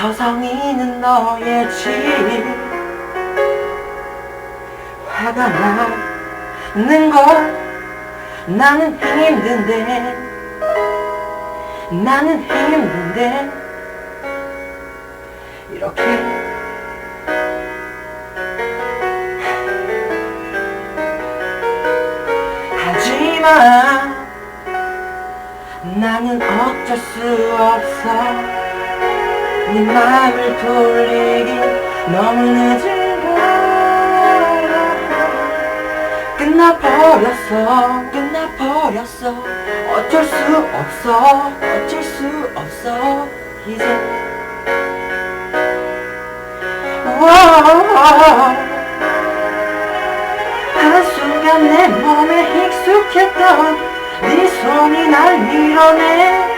서성이는 너의 집. 화가 나는 걸 나는 힘든데 나는 힘든데 이렇게. 하지만 나는 어쩔 수 없어 네 마음을 돌리기 너무 늦은 거야. 끝나버렸어 끝나버렸어. 어쩔 수 없어 어쩔 수 없어. 이제. 와. 한순간 내 몸에 익숙했던 네 손이 날 밀어내.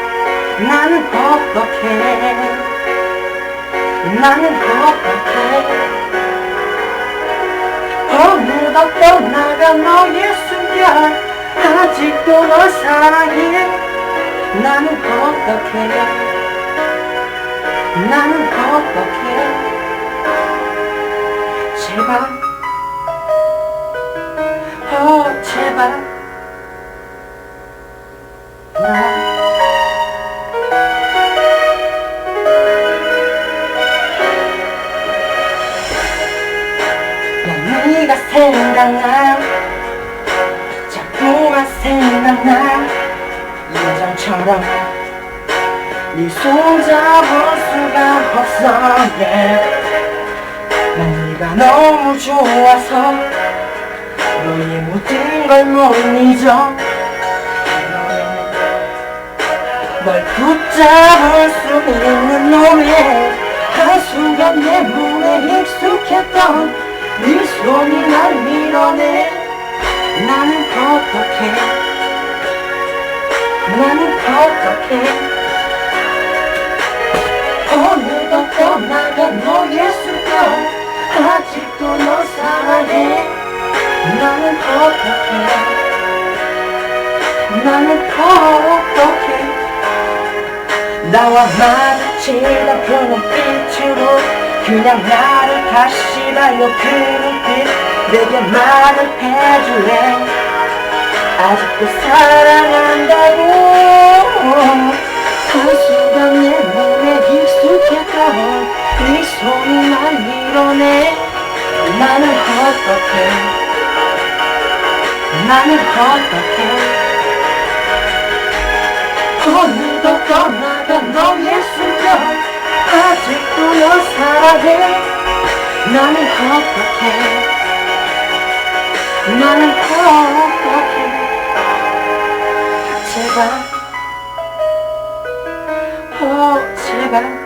나는 어떡해 나는 어떡해 어느덧 떠나간 너의 숨결. 아직도 널 사랑해. 나는 어떡해. 나는 어떡해. 제발. 어 제발 네가 생각나? 자꾸만 생각나? 예전처럼 네 손 잡을 수가 없어. Yeah. 난 네가 너무 좋아서 너의 모든 걸 못 잊어. 널 붙잡을 수 있는 놈의 한순간 내 몸에 익숙했던 어떡해? 나는 어떡해? 어느덧 떠나간 너의 숨결 아직도 널 사랑해. 나는 어떡해? 나는 어떡해? 나와 마주치다 그 눈빛으로 그냥 나를 다시 봐요. 그 눈빛 내게 말을 해줄래 아직도 사랑한다고. 한순간 내 몸에 익숙했던 네 손이 날 밀어내. 나는 어떡해? 나는 어떡해? 어느덧 떠나간 너의 숨결 아직도 널 사랑해. 나는 어떡해? 나는 어떡해 제발 어 제발